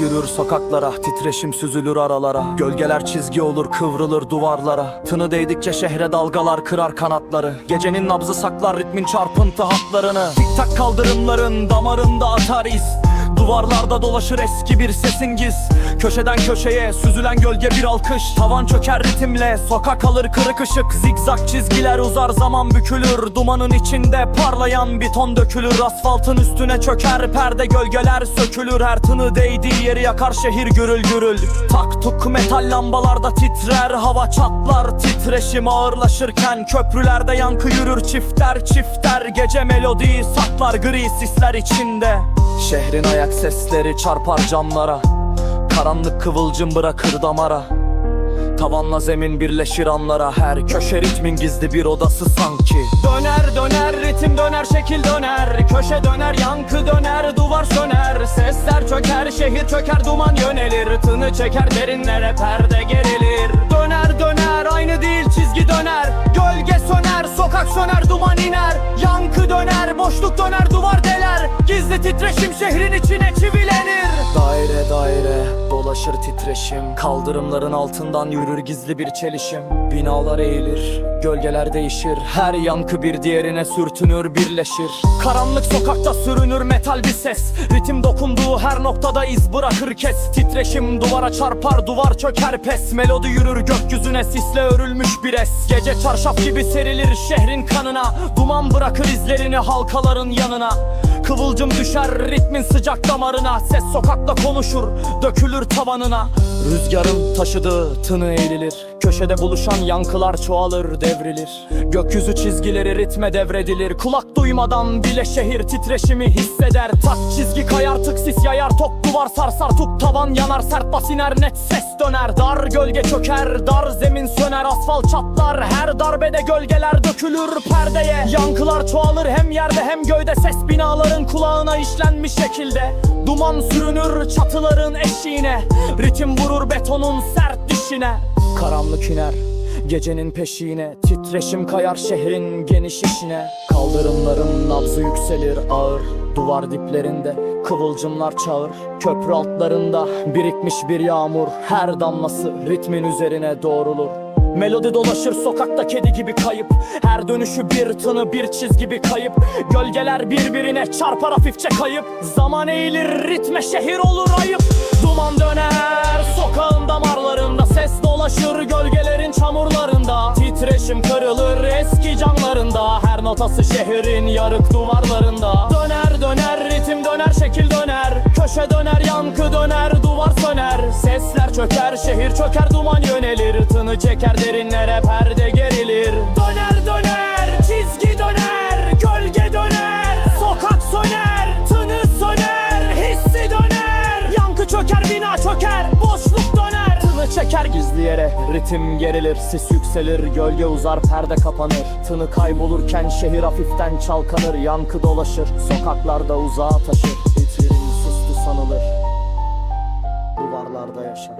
Yürür sokaklara, titreşim süzülür aralara. Gölgeler çizgi olur, kıvrılır duvarlara. Tını değdikçe şehre dalgalar kırar kanatları. Gecenin nabzı saklar ritmin çarpıntı hatlarını. Tik kaldırımların damarında atar iz. Duvarlarda dolaşır eski bir sesin giz Köşeden köşeye süzülen gölge bir alkış. Tavan çöker ritimle sokak alır kırık ışık. Zigzag çizgiler uzar zaman bükülür. Dumanın içinde parlayan bir ton dökülür. Asfaltın üstüne çöker perde gölgeler sökülür. Her tını değdiği yeri yakar şehir gürül gürül. Tak tuk metal lambalarda titrer Hava çatlar titreşim. Ağırlaşırken Köprülerde yankı yürür. Çifter çifter Gece melodiyi saklar gri sisler içinde. Şehrin ayak sesleri çarpar camlara Karanlık kıvılcım bırakır damara. Tavanla zemin birleşir anlara. Her köşe ritmin gizli bir odası sanki. Döner döner ritim döner şekil döner. Köşe döner yankı döner duvar söner. Sesler çöker şehir çöker duman yönelir. Tını çeker derinlere perde gerilir. Döner döner aynı değil çizgi döner. Gölge söner sokak söner duman iner. Yankı döner boşluk döner duvar deler. Gizli titreşim şehrin içine çivilenir. Daire daire dolaşır titreşim. Kaldırımların altından yürür gizli bir çelişim. Binalar eğilir, gölgeler değişir. Her yankı bir diğerine sürtünür birleşir. Karanlık sokakta sürünür metal bir ses. Ritim dokunduğu her noktada iz bırakır kes. Titreşim duvara çarpar duvar çöker pes. Melodi yürür gökyüzüne sisle örülmüş bir es. Gece çarşaf gibi serilir şehrin kanına. Duman bırakır izlerini halkaların yanına Kıvılcım düşer ritmin sıcak damarına. Ses sokakla konuşur dökülür tavanına. Rüzgarın taşıdığı tını eğilir Köşede buluşan yankılar çoğalır devrilir. Gökyüzü çizgileri ritme devredilir. Kulak duymadan bile şehir titreşimi hisseder. Tak çizgi kayar tık sis yayar. Tok duvar sarsar Tuk tavan yanar. Sert bas iner net ses döner. Dar gölge çöker dar zemin söner. Asfalt çatlar her darbede gölgeler dökülür perdeye. Yankılar çoğalır hem yerde hem göğde ses binaların kulağına işlenmiş şekilde. Duman sürünür çatıların eşiğine. Ritim vurur betonun sert dişine Karanlık iner. Gecenin peşine Titreşim kayar şehrin geniş işine. Kaldırımların nabzı yükselir ağır Duvar diplerinde kıvılcımlar çağır. Köprü altlarında birikmiş bir yağmur Her damlası ritmin üzerine doğrulur. Melodi dolaşır sokakta kedi gibi kayıp. Her dönüşü bir tını bir çizgi bir kayıp. Gölgeler birbirine çarpar hafifçe kayıp. Zaman eğilir ritme şehir olur ayıp. Duman döner Ses dolaşır gölgelerin çamurlarında. Titreşim kırılır eski camlarında Her notası şehrin yarık duvarlarında. Döner döner ritim döner şekil döner. Köşe döner yankı döner duvar söner. Sesler çöker şehir çöker duman yönelir. Tını çeker derinlere perde gerilir gizli yere ritim gerilir Sis yükselir gölge uzar perde kapanır. Tını kaybolurken şehir hafiften çalkanır Yankı dolaşır sokaklarda uzağa taşır. Titrerim sustu sanılır Duvarlarda yaşar